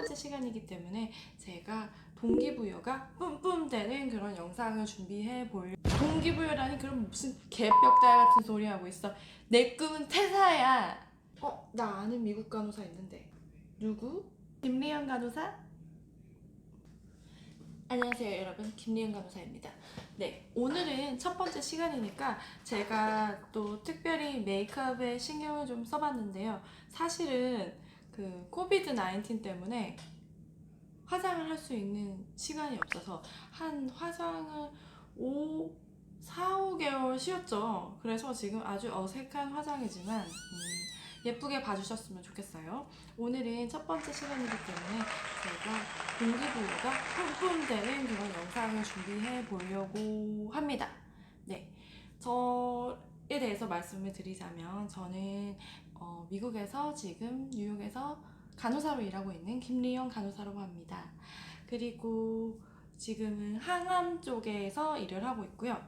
번째 시간이기 때문에 제가 동기부여가 뿜뿜 되는 그런 영상을 준비해 볼 동기부여라니 그럼 무슨 개벽달 같은 소리 하고 있어 내 꿈은 퇴사야 어? 나 아는 미국 간호사 있는데 누구? 김리현 간호사? 안녕하세요 여러분 김리은 간호사입니다 네 오늘은 첫 번째 시간이니까 제가 또 특별히 메이크업에 신경을 좀 써봤는데요 사실은 그 코비드 19 때문에 화장을 할 수 있는 시간이 없어서 한 화장을 5, 4, 5개월 쉬었죠 그래서 지금 아주 어색한 화장이지만 음, 예쁘게 봐주셨으면 좋겠어요 오늘은 첫 번째 시간이기 때문에 제가 동기부여가 뿜뿜 되는 그런 영상을 준비해 보려고 합니다. 네. 저에 대해서 말씀을 드리자면 저는 어, 미국에서 지금 뉴욕에서 간호사로 일하고 있는 김리영 간호사라고 합니다. 그리고 지금은 항암 쪽에서 일을 하고 있고요.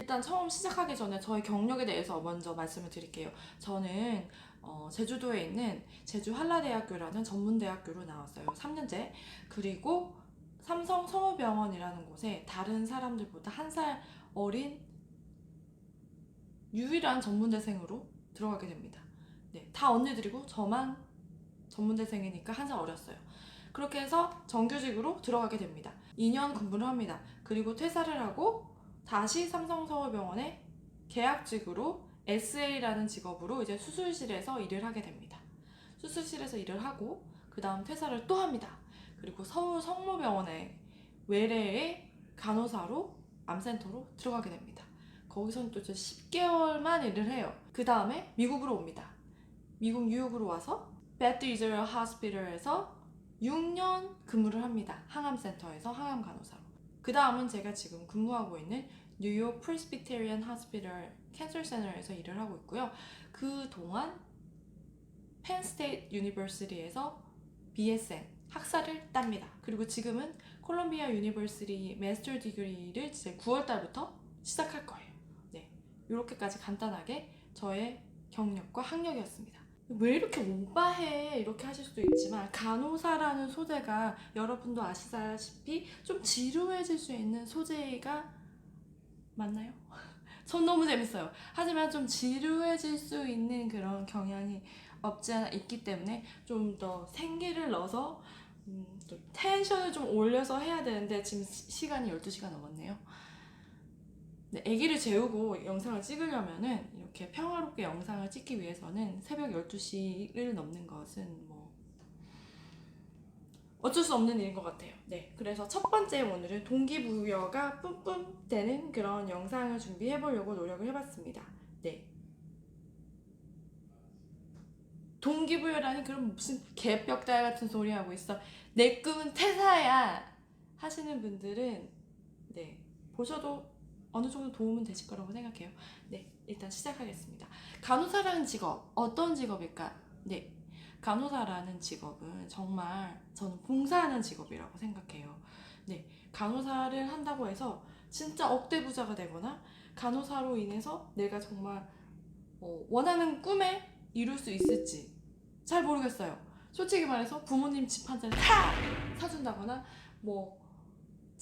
일단 처음 시작하기 전에 저의 경력에 대해서 먼저 말씀을 드릴게요. 저는 어, 제주도에 있는 제주 한라대학교라는 전문대학교로 나왔어요. 3년제. 그리고 삼성 성우병원이라는 곳에 다른 사람들보다 한 살 어린 유일한 전문대생으로 들어가게 됩니다. 네, 다 언니들이고 저만 전문대생이니까 한 살 어렸어요. 그렇게 해서 정규직으로 들어가게 됩니다. 2년 근무를 합니다. 그리고 퇴사를 하고 다시 삼성 서울병원에 계약직으로 SA라는 직업으로 이제 수술실에서 일을 하게 됩니다. 수술실에서 일을 하고 그 다음 퇴사를 또 합니다. 그리고 서울 성모병원에 외래의 간호사로 암센터로 들어가게 됩니다. 거기서는 또 이제 10개월만 일을 해요. 그 다음에 미국으로 옵니다. 미국 뉴욕으로 와서 베트 이즈럴 하스피ટલ에서 6년 근무를 합니다. 항암센터에서 항암 간호사로. 그 다음은 제가 지금 근무하고 있는 뉴욕 프레스비테리안 하스피털 캔서 센터에서 일을 하고 있고요. 그 동안 펜스테이트 유니버시티에서 BSN 학사를 땁니다. 그리고 지금은 콜롬비아 유니버시티 마스터 디그리를 이제 9월 달부터 시작할 거예요. 네. 이렇게까지 간단하게 저의 경력과 학력이었습니다. 왜 이렇게 오바해 이렇게 하실 수도 있지만 간호사라는 소재가 여러분도 아시다시피 좀 지루해질 수 있는 소재가 맞나요? 전 너무 재밌어요. 하지만 좀 지루해질 수 있는 그런 경향이 없지 않아 있기 때문에 좀 더 생기를 넣어서 음, 좀 텐션을 좀 올려서 해야 되는데 지금 시- 시간이 12시가 넘었네요. 네, 아기를 재우고 영상을 찍으려면은 이렇게 평화롭게 영상을 찍기 위해서는 새벽 12시를 넘는 것은 뭐 어쩔 수 없는 일인 것 같아요. 네, 그래서 첫 번째 오늘은 동기부여가 뿜뿜 되는 그런 영상을 준비해 보려고 노력을 해봤습니다. 네. 동기부여라니 그럼 무슨 개벽달 같은 소리 하고 있어. 내 꿈은 퇴사야 하시는 분들은 네 보셔도 어느 정도 도움은 되실 거라고 생각해요. 네, 일단 시작하겠습니다. 간호사라는 직업, 어떤 직업일까? 네, 간호사라는 직업은 정말 저는 봉사하는 직업이라고 생각해요. 네, 간호사를 한다고 해서 진짜 억대 부자가 되거나 간호사로 인해서 내가 정말 어, 원하는 꿈에 이룰 수 있을지 잘 모르겠어요. 솔직히 말해서 부모님 집 한 채를 다 사준다거나 뭐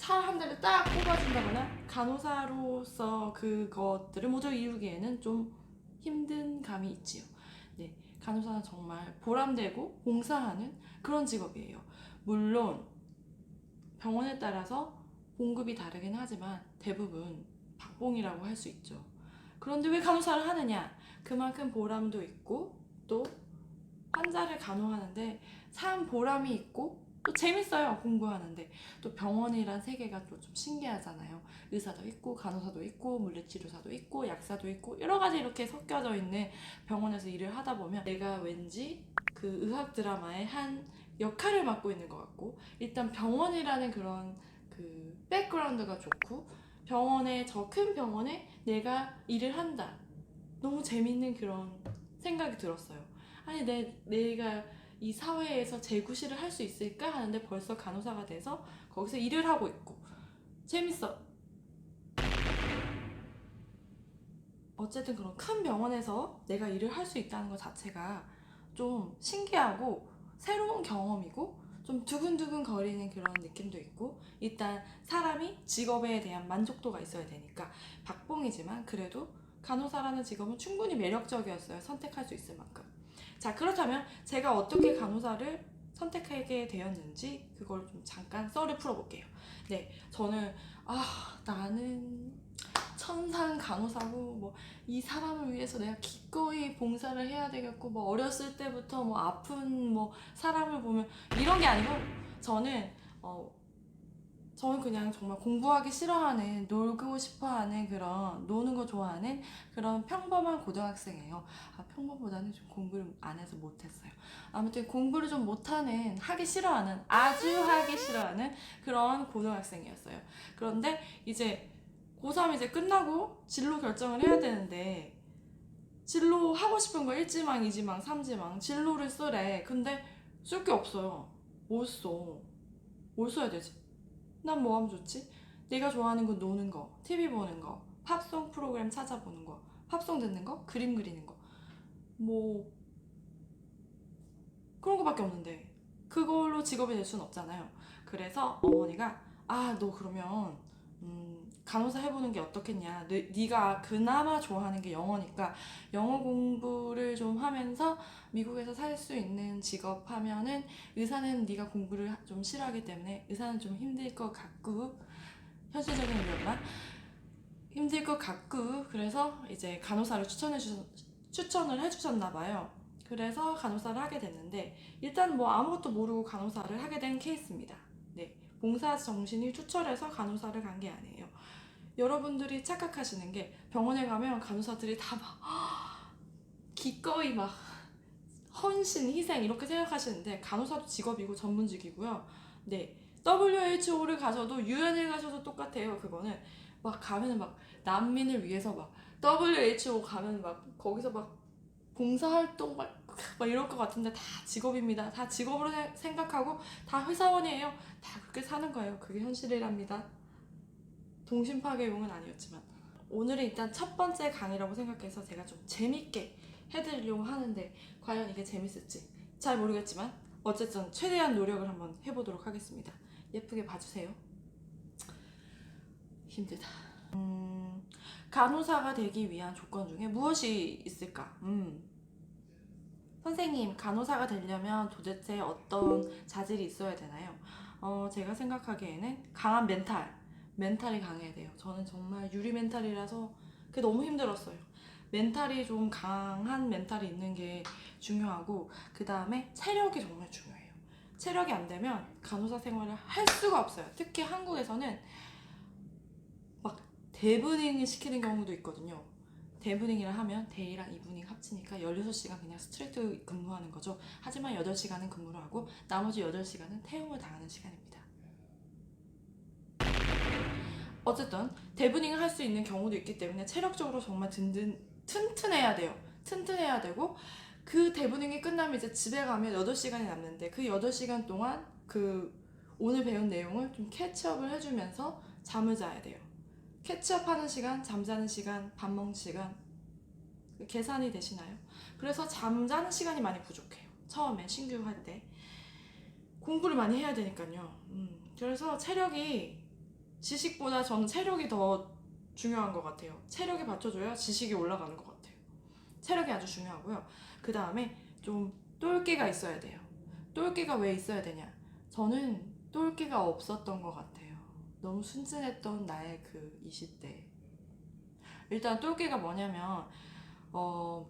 차 한 대를 딱 뽑아준다거나 간호사로서 그것들을 모두 이루기에는 좀 힘든 감이 있지요. 네, 간호사는 정말 보람되고 봉사하는 그런 직업이에요. 물론 병원에 따라서 봉급이 다르긴 하지만 대부분 박봉이라고 할 수 있죠. 그런데 왜 간호사를 하느냐? 그만큼 보람도 있고 또 환자를 간호하는데 참 보람이 있고 또 재밌어요 공부하는데. 또 병원이란 세계가 또 좀 신기하잖아요. 의사도 있고 간호사도 있고 물리치료사도 있고 약사도 있고 여러 가지 이렇게 섞여져 있는 병원에서 일을 하다 보면 내가 왠지 그 의학 드라마의 한 역할을 맡고 있는 것 같고 일단 병원이라는 그런 그 백그라운드가 좋고 병원에 저 큰 병원에 내가 일을 한다. 너무 재밌는 그런 생각이 들었어요. 아니 내, 내가 이 사회에서 재구실을 할수 있을까 하는데 벌써 간호사가 돼서 거기서 일을 하고 있고 재밌어 어쨌든 그런 큰 병원에서 내가 일을 할 수 있다는 것 자체가 좀 신기하고 새로운 경험이고 좀좀 두근두근 거리는 그런 느낌도 있고 일단 사람이 직업에 대한 만족도가 있어야 되니까 박봉이지만 그래도 간호사라는 직업은 충분히 매력적이었어요. 선택할 수 있을 만큼. 자 그렇다면 제가 어떻게 간호사를 선택하게 되었는지 그걸 좀 잠깐 썰을 풀어볼게요. 네, 저는 아 나는 천상 간호사고 뭐 이 사람을 위해서 내가 기꺼이 봉사를 해야 되겠고 뭐 어렸을 때부터 뭐 아픈 뭐 사람을 보면 이런 게 아니고 저는 어 저는 그냥 정말 공부하기 싫어하는 놀고 싶어하는 그런 노는 거 좋아하는 그런 평범한 고등학생이에요. 아 평범보다는 좀 공부를 안 해서 못했어요. 아무튼 공부를 좀 못하는 하기 싫어하는 아주 하기 싫어하는 그런 고등학생이었어요. 그런데 이제 고3 이제 끝나고 진로 결정을 해야 되는데 진로 하고 싶은 거 1지망, 2지망, 3지망 진로를 쓰래. 근데 쓸 게 없어요. 뭘 써? 뭘 써야 되지? 난 뭐 하면 좋지? 내가 좋아하는 건 노는 거, TV 보는 거, 팝송 프로그램 찾아보는 거, 팝송 듣는 거, 그림 그리는 거. 뭐 그런 거밖에 없는데 그걸로 직업이 될 수는 없잖아요. 그래서 어머니가 아 너 그러면 음, 간호사 해보는 게 어떻겠냐. 네, 네가 그나마 좋아하는 게 영어니까 영어 공부를 좀 하면서 미국에서 살 수 있는 직업 하면은 의사는 네가 공부를 좀 싫어하기 때문에 의사는 좀 힘들 것 같고 현실적인 의료만 힘들 것 같고 그래서 이제 간호사를 추천해 주 추천을 해주셨나 봐요. 그래서 간호사를 하게 됐는데 일단 뭐 아무것도 모르고 간호사를 하게 된 케이스입니다. 네, 봉사 정신이 추철해서 간호사를 간 게 아니에요. 여러분들이 착각하시는 게 병원에 가면 간호사들이 다 막 기꺼이 막 헌신, 희생 이렇게 생각하시는데 간호사도 직업이고 전문직이고요. 네, WHO를 가셔도 UN을 가셔도 똑같아요. 그거는 막 가면은 막 난민을 위해서 막 WHO 가면 막 거기서 막 봉사활동 막, 막 이럴 것 같은데 다 직업입니다. 다 직업으로 세- 생각하고 다 회사원이에요. 다 그렇게 사는 거예요. 그게 현실이랍니다. 동심 파괴용은 아니었지만 오늘은 일단 첫 번째 강의라고 생각해서 제가 좀 재밌게 해드리려고 하는데 과연 이게 재밌을지 잘 모르겠지만 어쨌든 최대한 노력을 한번 해보도록 하겠습니다. 예쁘게 봐주세요. 힘들다. 음, 간호사가 되기 위한 조건 중에 무엇이 있을까? 음. 선생님, 간호사가 되려면 도대체 어떤 자질이 있어야 되나요? 어, 제가 생각하기에는 강한 멘탈, 멘탈이 강해야 돼요. 저는 정말 유리 멘탈이라서 그게 너무 힘들었어요. 멘탈이 좀 강한 멘탈이 있는 게 중요하고 그 다음에 체력이 정말 중요해요. 체력이 안 되면 간호사 생활을 할 수가 없어요. 특히 한국에서는 막 대분잉을 시키는 경우도 있거든요. 대분잉이라 하면 데이랑 이분잉 합치니까 16시간 그냥 스트레이트 근무하는 거죠. 하지만 8시간은 근무를 하고 나머지 8시간은 태움을 당하는 시간입니다. 어쨌든 대분잉을 할 수 있는 경우도 있기 때문에 체력적으로 정말 든든 튼튼해야 돼요. 튼튼해야 되고 그 대분잉이 끝나면 이제 집에 가면 8시간이 남는데 그 8시간 동안 그 오늘 배운 내용을 좀 캐치업을 해주면서 잠을 자야 돼요. 캐치업 하는 시간, 잠자는 시간, 밥 먹는 시간 그 계산이 되시나요? 그래서 잠자는 시간이 많이 부족해요. 처음에 신규 할 때 공부를 많이 해야 되니까요. 음, 그래서 체력이 지식보다 저는 체력이 더 중요한 것 같아요. 체력이 받쳐줘야 지식이 올라가는 것 같아요. 체력이 아주 중요하고요. 그 다음에 좀 똘끼가 있어야 돼요. 똘끼가 왜 있어야 되냐? 저는 똘끼가 없었던 것 같아요. 너무 순진했던 나의 그 20대. 일단 똘끼가 뭐냐면, 어,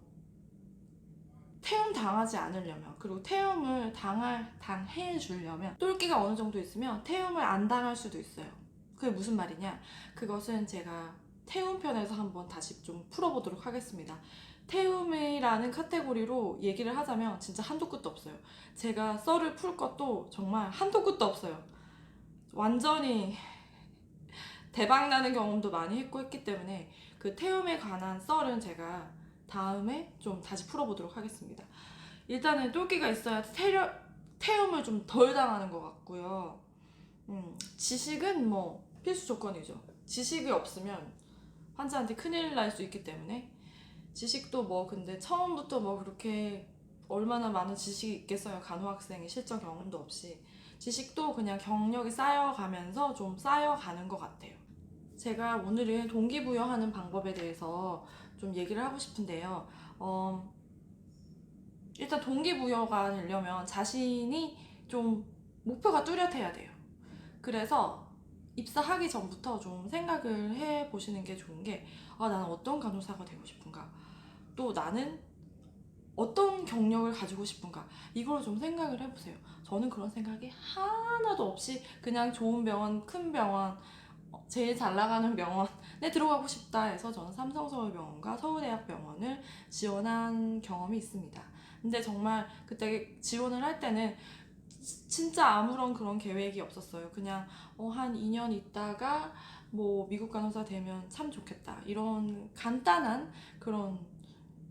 태움 당하지 않으려면, 그리고 태움을 당할, 당해 주려면, 똘끼가 어느 정도 있으면 태움을 안 당할 수도 있어요. 그게 무슨 말이냐? 그것은 제가 태움 편에서 한번 다시 좀 풀어보도록 하겠습니다. 태움이라는 카테고리로 얘기를 하자면 진짜 한도 끝도 없어요. 제가 썰을 풀 것도 정말 한도 끝도 없어요. 완전히 대박 나는 경험도 많이 했고 했기 때문에 그 태움에 관한 썰은 제가 다음에 좀 다시 풀어보도록 하겠습니다. 일단은 똘끼가 있어야 태력, 태움을 좀 덜 당하는 것 같고요. 음, 지식은 뭐 필수 조건이죠. 지식이 없으면 환자한테 큰일 날 수 있기 때문에 지식도 뭐 근데 처음부터 뭐 그렇게 얼마나 많은 지식이 있겠어요. 간호학생이 실전 경험도 없이. 지식도 그냥 경력이 쌓여가면서 좀 쌓여가는 것 같아요. 제가 오늘은 동기부여하는 방법에 대해서 좀 얘기를 하고 싶은데요. 어, 일단 동기부여가 되려면 자신이 좀 목표가 뚜렷해야 돼요. 그래서 입사하기 전부터 좀 생각을 해 보시는 게 좋은 게, 아, 나는 어떤 간호사가 되고 싶은가? 또 나는 어떤 경력을 가지고 싶은가? 이걸 좀 생각을 해보세요. 저는 그런 생각이 하나도 없이 그냥 좋은 병원, 큰 병원, 어, 제일 잘 나가는 병원에 들어가고 싶다 해서 저는 삼성서울병원과 서울대학병원을 지원한 경험이 있습니다. 근데 정말 그때 지원을 할 때는 지- 진짜 아무런 그런 계획이 없었어요. 그냥 어, 한 2년 있다가 뭐 미국 간호사 되면 참 좋겠다. 이런 간단한 그런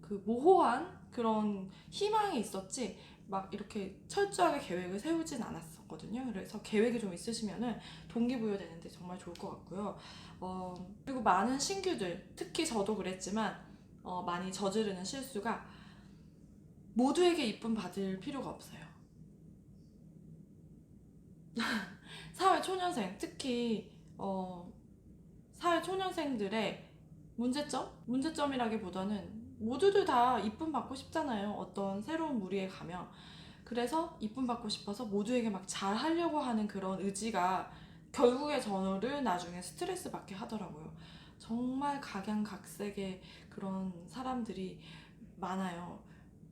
그 모호한 그런 희망이 있었지 막 이렇게 철저하게 계획을 세우진 않았었거든요. 그래서 계획이 좀 있으시면은 동기부여 되는데 정말 좋을 것 같고요. 어, 그리고 많은 신규들, 특히 저도 그랬지만 어, 많이 저지르는 실수가 모두에게 이쁨 받을 필요가 없어요. 사회 초년생, 특히 어, 사회 초년생들의 문제점? 문제점이라기보다는 모두들 다 이쁨 받고 싶잖아요. 어떤 새로운 무리에 가면. 그래서 이쁨 받고 싶어서 모두에게 막 잘 하려고 하는 그런 의지가 결국에 저를 나중에 스트레스 받게 하더라고요. 정말 각양각색의 그런 사람들이 많아요.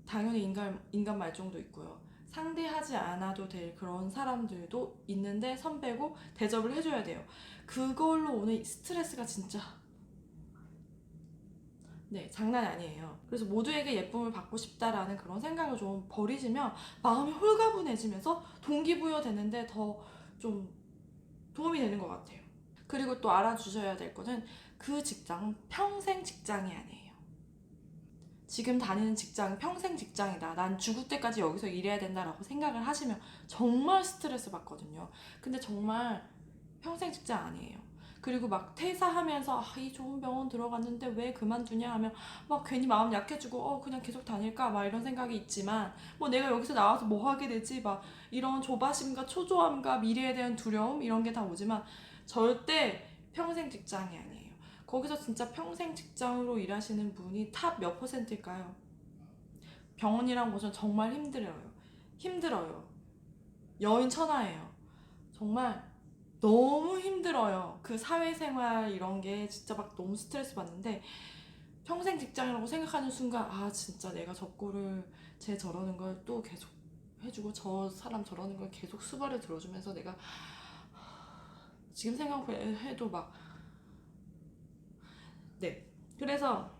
당연히 인간, 인간 말종도 있고요. 상대하지 않아도 될 그런 사람들도 있는데 선배고 대접을 해줘야 돼요. 그걸로 오는 스트레스가 진짜 네, 장난이 아니에요. 그래서 모두에게 예쁨을 받고 싶다라는 그런 생각을 좀 버리시면 마음이 홀가분해지면서 동기부여 되는데 더 좀 도움이 되는 것 같아요. 그리고 또 알아주셔야 될 거는 그 직장은 평생 직장이 아니에요. 지금 다니는 직장 평생 직장이다. 난 죽을 때까지 여기서 일해야 된다라고 생각을 하시면 정말 스트레스 받거든요. 근데 정말 평생 직장 아니에요. 그리고 막 퇴사하면서 아, 이 좋은 병원 들어갔는데 왜 그만두냐 하면 막 괜히 마음 약해지고 어 그냥 계속 다닐까 막 이런 생각이 있지만 뭐 내가 여기서 나와서 뭐 하게 되지 막 이런 조바심과 초조함과 미래에 대한 두려움 이런 게 다 오지만 절대 평생 직장이 아니에요. 거기서 진짜 평생 직장으로 일하시는 분이 탑 몇 퍼센트일까요? 병원이란 곳은 정말 힘들어요. 힘들어요. 여인 천하예요. 정말 너무 힘들어요. 그 사회생활 이런 게 진짜 막 너무 스트레스 받는데 평생 직장이라고 생각하는 순간 아 진짜 내가 저 꼴을 쟤 저러는 걸 또 계속 해주고 저 사람 저러는 걸 계속 수발을 들어주면서 내가 지금 생각해도 막 네. 그래서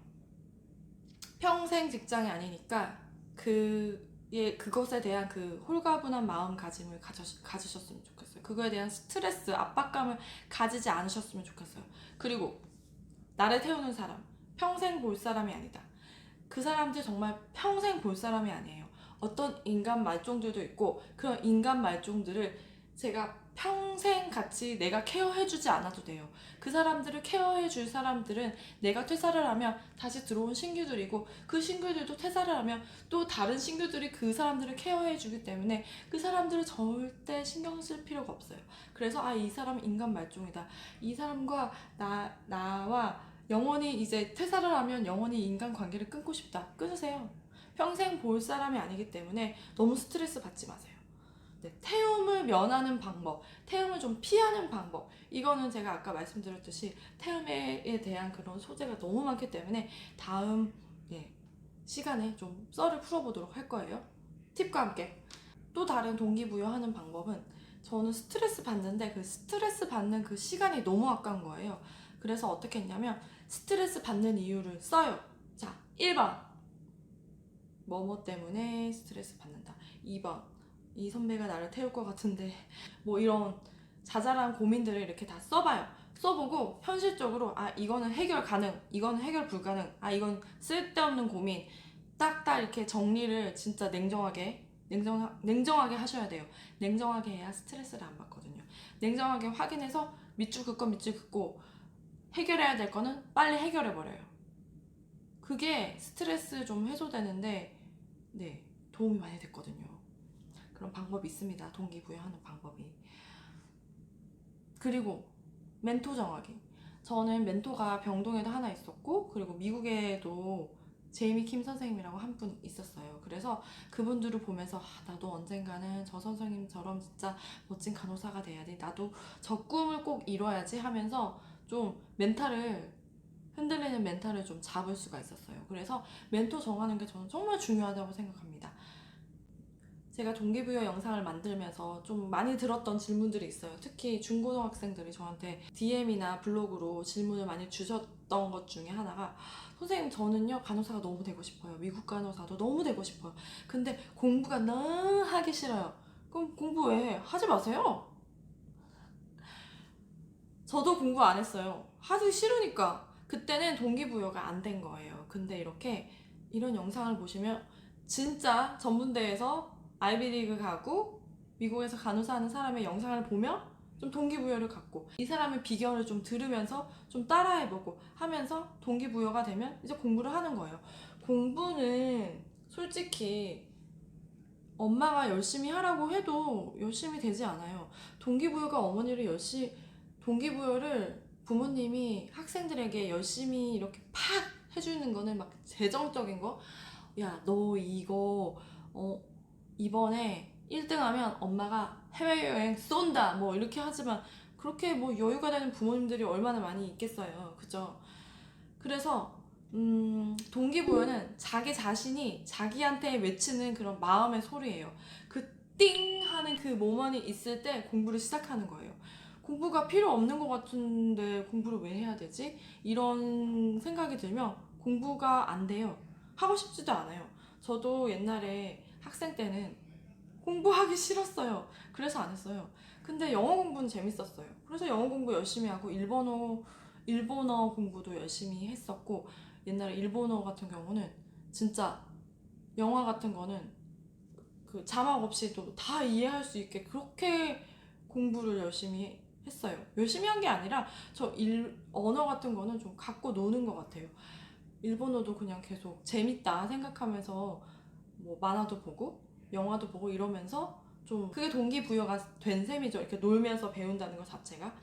평생 직장이 아니니까 그의 그것에 대한 그 홀가분한 마음가짐을 가져, 가지셨으면 좋겠어요. 그거에 대한 스트레스, 압박감을 가지지 않으셨으면 좋겠어요. 그리고 나를 태우는 사람, 평생 볼 사람이 아니다. 그 사람들 정말 평생 볼 사람이 아니에요. 어떤 인간 말종들도 있고 그런 인간 말종들을 제가 평생 같이 내가 케어해주지 않아도 돼요. 그 사람들을 케어해줄 사람들은 내가 퇴사를 하면 다시 들어온 신규들이고 그 신규들도 퇴사를 하면 또 다른 신규들이 그 사람들을 케어해주기 때문에 그 사람들을 절대 신경 쓸 필요가 없어요. 그래서 아 이 사람 인간 말종이다. 이 사람과 나 나와 영원히 이제 퇴사를 하면 영원히 인간 관계를 끊고 싶다. 끊으세요. 평생 볼 사람이 아니기 때문에 너무 스트레스 받지 마세요. 네, 태움을 면하는 방법, 태움을 좀 피하는 방법. 이거는 제가 아까 말씀드렸듯이 태움에 대한 그런 소재가 너무 많기 때문에 다음 예, 시간에 좀 썰을 풀어보도록 할 거예요. 팁과 함께. 또 다른 동기부여하는 방법은 저는 스트레스 받는데 그 스트레스 받는 그 시간이 너무 아까운 거예요. 그래서 어떻게 했냐면 스트레스 받는 이유를 써요. 자, 1번. 뭐뭐 때문에 스트레스 받는다. 2번. 이 선배가 나를 태울 것 같은데 뭐 이런 자잘한 고민들을 이렇게 다 써봐요. 써보고 현실적으로 아 이거는 해결 가능, 이거는 해결 불가능, 아 이건 쓸데없는 고민 딱딱 이렇게 정리를 진짜 냉정하게 냉정 냉정하게 하셔야 돼요. 냉정하게 해야 스트레스를 안 받거든요. 냉정하게 확인해서 밑줄 긋고 밑줄 긋고 해결해야 될 거는 빨리 해결해 버려요. 그게 스트레스 좀 해소되는데 네 도움이 많이 됐거든요. 그런 방법이 있습니다. 동기부여하는 방법이. 그리고 멘토 정하기. 저는 멘토가 병동에도 하나 있었고 그리고 미국에도 제이미 킴 선생님이라고 한 분 있었어요. 그래서 그분들을 보면서 아, 나도 언젠가는 저 선생님처럼 진짜 멋진 간호사가 돼야 돼. 나도 저 꿈을 꼭 이뤄야지 하면서 좀 멘탈을 흔들리는 멘탈을 좀 잡을 수가 있었어요. 그래서 멘토 정하는 게 저는 정말 중요하다고 생각합니다. 제가 동기부여 영상을 만들면서 좀 많이 들었던 질문들이 있어요. 특히 중고등학생들이 저한테 DM이나 블로그로 질문을 많이 주셨던 것 중에 하나가 선생님 저는요 간호사가 너무 되고 싶어요. 미국 간호사도 너무 되고 싶어요. 근데 공부가 너무 하기 싫어요. 그럼 공부 왜 해? 하지 마세요. 저도 공부 안 했어요. 하기 싫으니까. 그때는 동기부여가 안 된 거예요. 근데 이렇게 이런 영상을 보시면 진짜 전문대에서 아이비리그 가고 미국에서 간호사 하는 사람의 영상을 보면 좀 동기부여를 갖고 이 사람의 비결을 좀 들으면서 좀 따라해보고 하면서 동기부여가 되면 이제 공부를 하는 거예요. 공부는 솔직히 엄마가 열심히 하라고 해도 열심히 되지 않아요. 동기부여가 어머니를 열심히 동기부여를 부모님이 학생들에게 열심히 이렇게 팍 해주는 거는 막 재정적인 거. 야, 너 이거 어 이번에 1등 하면 엄마가 해외여행 쏜다 뭐 이렇게 하지만 그렇게 뭐 여유가 되는 부모님들이 얼마나 많이 있겠어요. 그죠? 그래서 음 동기부여는 자기 자신이 자기한테 외치는 그런 마음의 소리예요. 그 띵 하는 그 모먼이 있을 때 공부를 시작하는 거예요. 공부가 필요 없는 것 같은데 공부를 왜 해야 되지? 이런 생각이 들면 공부가 안 돼요. 하고 싶지도 않아요. 저도 옛날에 학생 때는 공부하기 싫었어요. 그래서 안 했어요. 근데 영어 공부는 재밌었어요. 그래서 영어 공부 열심히 하고 일본어 일본어 공부도 열심히 했었고 옛날에 일본어 같은 경우는 진짜 영화 같은 거는 그 자막 없이도 다 이해할 수 있게 그렇게 공부를 열심히 했어요. 열심히 한 게 아니라 저 일, 언어 같은 거는 좀 갖고 노는 것 같아요. 일본어도 그냥 계속 재밌다 생각하면서 뭐 만화도 보고 영화도 보고 이러면서 좀 그게 동기부여가 된 셈이죠. 이렇게 놀면서 배운다는 것 자체가.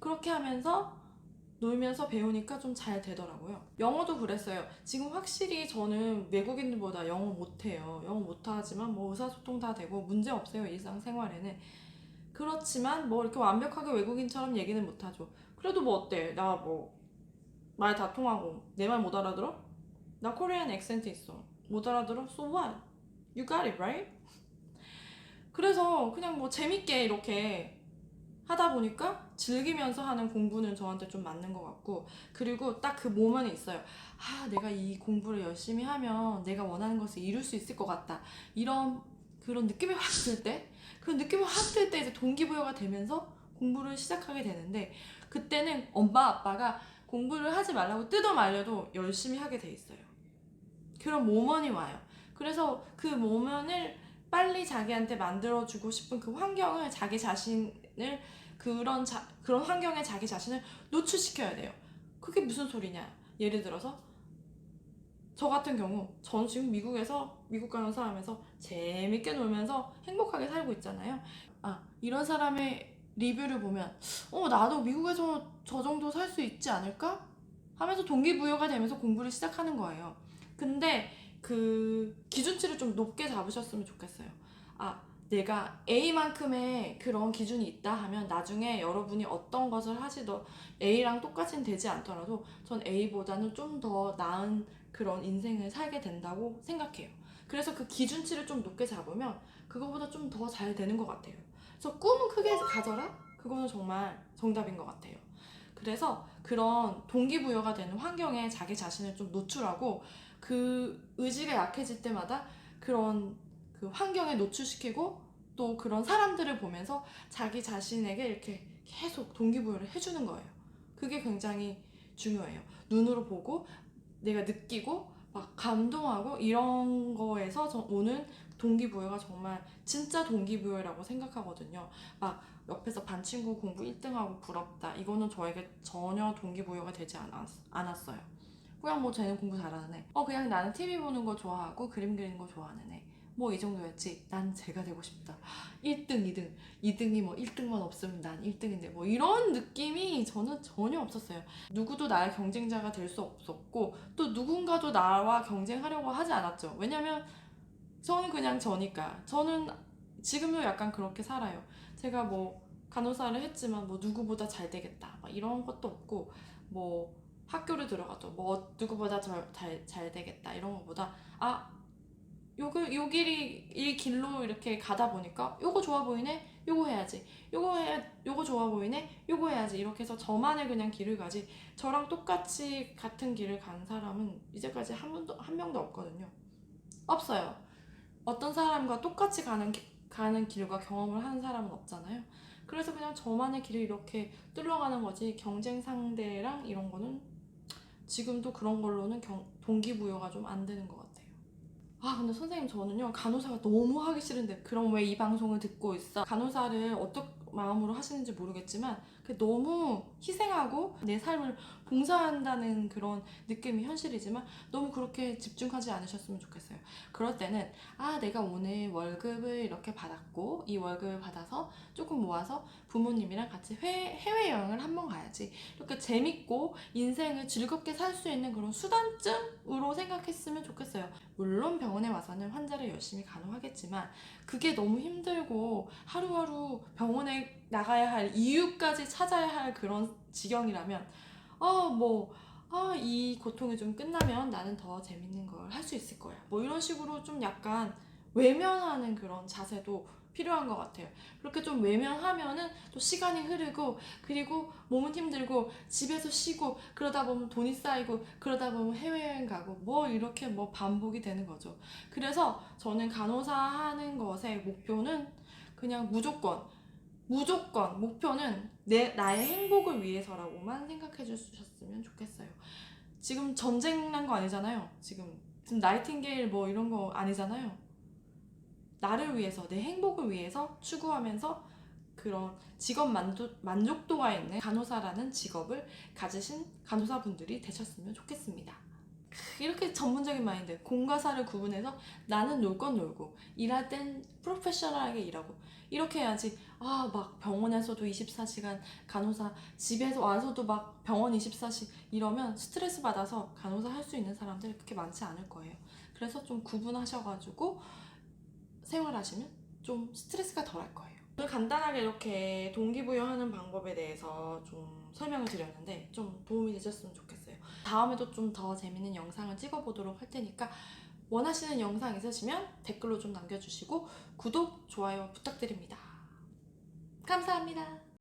그렇게 하면서 놀면서 배우니까 좀 잘 되더라고요. 영어도 그랬어요. 지금 확실히 저는 외국인들보다 영어 못해요. 영어 못하지만 뭐 의사소통 다 되고 문제 없어요. 일상생활에는. 그렇지만 뭐 이렇게 완벽하게 외국인처럼 얘기는 못하죠. 그래도 뭐 어때? 나 뭐 말 다 통하고 내 말 못 알아들어? 나 코리안 액센트 있어. 못 알아들어? So what? You got it, right? 그래서 그냥 뭐 재밌게 이렇게 하다 보니까 즐기면서 하는 공부는 저한테 좀 맞는 것 같고 그리고 딱 그 모먼이 있어요. 아, 내가 이 공부를 열심히 하면 내가 원하는 것을 이룰 수 있을 것 같다. 이런 그런 느낌이 확 들 때, 그 느낌이 확 들 때 이제 동기부여가 되면서 공부를 시작하게 되는데 그때는 엄마 아빠가 공부를 하지 말라고 뜯어 말려도 열심히 하게 돼 있어요. 그런 모먼이 와요. 그래서 그 모먼을 빨리 자기한테 만들어주고 싶은 그 환경을 자기 자신을 그런 자, 그런 환경에 자기 자신을 노출시켜야 돼요. 그게 무슨 소리냐? 예를 들어서 저 같은 경우 저는 지금 미국에서 미국 가는 사람에서 재밌게 놀면서 행복하게 살고 있잖아요. 아 이런 사람의 리뷰를 보면 어 나도 미국에서 저 정도 살 수 있지 않을까? 하면서 동기부여가 되면서 공부를 시작하는 거예요. 근데 그 기준치를 좀 높게 잡으셨으면 좋겠어요. 아, 내가 A만큼의 그런 기준이 있다 하면 나중에 여러분이 어떤 것을 하시더 A랑 똑같이는 되지 않더라도 전 A보다는 좀 더 나은 그런 인생을 살게 된다고 생각해요. 그래서 그 기준치를 좀 높게 잡으면 그거보다 좀 더 잘 되는 것 같아요. 그래서 꿈은 크게 가져라? 그거는 정말 정답인 것 같아요. 그래서 그런 동기부여가 되는 환경에 자기 자신을 좀 노출하고 그 의지가 약해질 때마다 그런 그 환경에 노출시키고 또 그런 사람들을 보면서 자기 자신에게 이렇게 계속 동기부여를 해주는 거예요. 그게 굉장히 중요해요. 눈으로 보고 내가 느끼고 막 감동하고 이런 거에서 저 오는 동기부여가 정말 진짜 동기부여라고 생각하거든요. 막 옆에서 반 친구 공부 1등하고 부럽다. 이거는 저에게 전혀 동기부여가 되지 않았, 않았어요. 그냥 뭐 쟤는 공부 잘하는 애. 어 그냥 나는 TV 보는 거 좋아하고 그림 그리는 거 좋아하는 애. 뭐 이 정도였지. 난 제가 되고 싶다. 1등, 2등. 2등이 뭐 1등만 없으면 난 1등인데 뭐 이런 느낌이 저는 전혀 없었어요. 누구도 나의 경쟁자가 될 수 없었고 또 누군가도 나와 경쟁하려고 하지 않았죠. 왜냐면 저는 그냥 저니까. 저는 지금도 약간 그렇게 살아요. 제가 뭐 간호사를 했지만 뭐 누구보다 잘 되겠다. 막 이런 것도 없고 뭐 학교를 들어가도 뭐 누구보다 잘, 잘, 잘 되겠다. 이런 것보다 아 요거 요 길이 이 길로 이렇게 가다 보니까 요거 좋아 보이네 요거 해야지 요거 해 요거 좋아 보이네 요거 해야지 이렇게 해서 저만의 그냥 길을 가지. 저랑 똑같이 같은 길을 간 사람은 이제까지 한 번도 한 명도 없거든요. 없어요. 어떤 사람과 똑같이 가는 기- 가는 길과 경험을 하는 사람은 없잖아요. 그래서 그냥 저만의 길을 이렇게 뚫어가는 거지 경쟁 상대랑 이런 거는 지금도 그런 걸로는 경- 동기부여가 좀 안 되는 것 같아요. 아 근데 선생님 저는요 간호사가 너무 하기 싫은데 그럼 왜 이 방송을 듣고 있어? 간호사를 어떤 마음으로 하시는지 모르겠지만 그 너무 희생하고 내 삶을 봉사한다는 그런 느낌이 현실이지만 너무 그렇게 집중하지 않으셨으면 좋겠어요. 그럴 때는 아 내가 오늘 월급을 이렇게 받았고 이 월급을 받아서 조금 모아서 부모님이랑 같이 해, 해외여행을 한번 가야지 이렇게 재밌고 인생을 즐겁게 살 수 있는 그런 수단쯤으로 생각했으면 좋겠어요. 물론 병원에 와서는 환자를 열심히 간호하겠지만 그게 너무 힘들고 하루하루 병원에 나가야 할 이유까지 찾아야 할 그런 지경이라면 아뭐 아, 이 고통이 좀 끝나면 나는 더 재밌는 걸 할 수 있을 거야. 뭐 이런 식으로 좀 약간 외면하는 그런 자세도 필요한 것 같아요. 그렇게 좀 외면하면은 또 시간이 흐르고 그리고 몸은 힘들고 집에서 쉬고 그러다 보면 돈이 쌓이고 그러다 보면 해외여행 가고 뭐 이렇게 뭐 반복이 되는 거죠. 그래서 저는 간호사 하는 것의 목표는 그냥 무조건 무조건 목표는 내 나의 행복을 위해서라고만 생각해 주셨으면 좋겠어요. 지금 전쟁 난 거 아니잖아요. 지금 지금 나이팅게일 뭐 이런 거 아니잖아요. 나를 위해서 내 행복을 위해서 추구하면서 그런 직업 만족, 만족도가 있는 간호사라는 직업을 가지신 간호사분들이 되셨으면 좋겠습니다. 크, 이렇게 전문적인 마인드, 공과 사를 구분해서 나는 놀 건 놀고 일할 땐 프로페셔널하게 일하고 이렇게 해야지 아 막 병원에서도 24시간 간호사 집에서 와서도 막 병원 24시 이러면 스트레스 받아서 간호사 할 수 있는 사람들이 그렇게 많지 않을 거예요. 그래서 좀 구분하셔가지고 생활하시면 좀 스트레스가 덜할 거예요. 오늘 간단하게 이렇게 동기부여하는 방법에 대해서 좀 설명을 드렸는데 좀 도움이 되셨으면 좋겠어요. 다음에도 좀 더 재밌는 영상을 찍어보도록 할 테니까 원하시는 영상 있으시면 댓글로 좀 남겨주시고 구독, 좋아요 부탁드립니다. 감사합니다.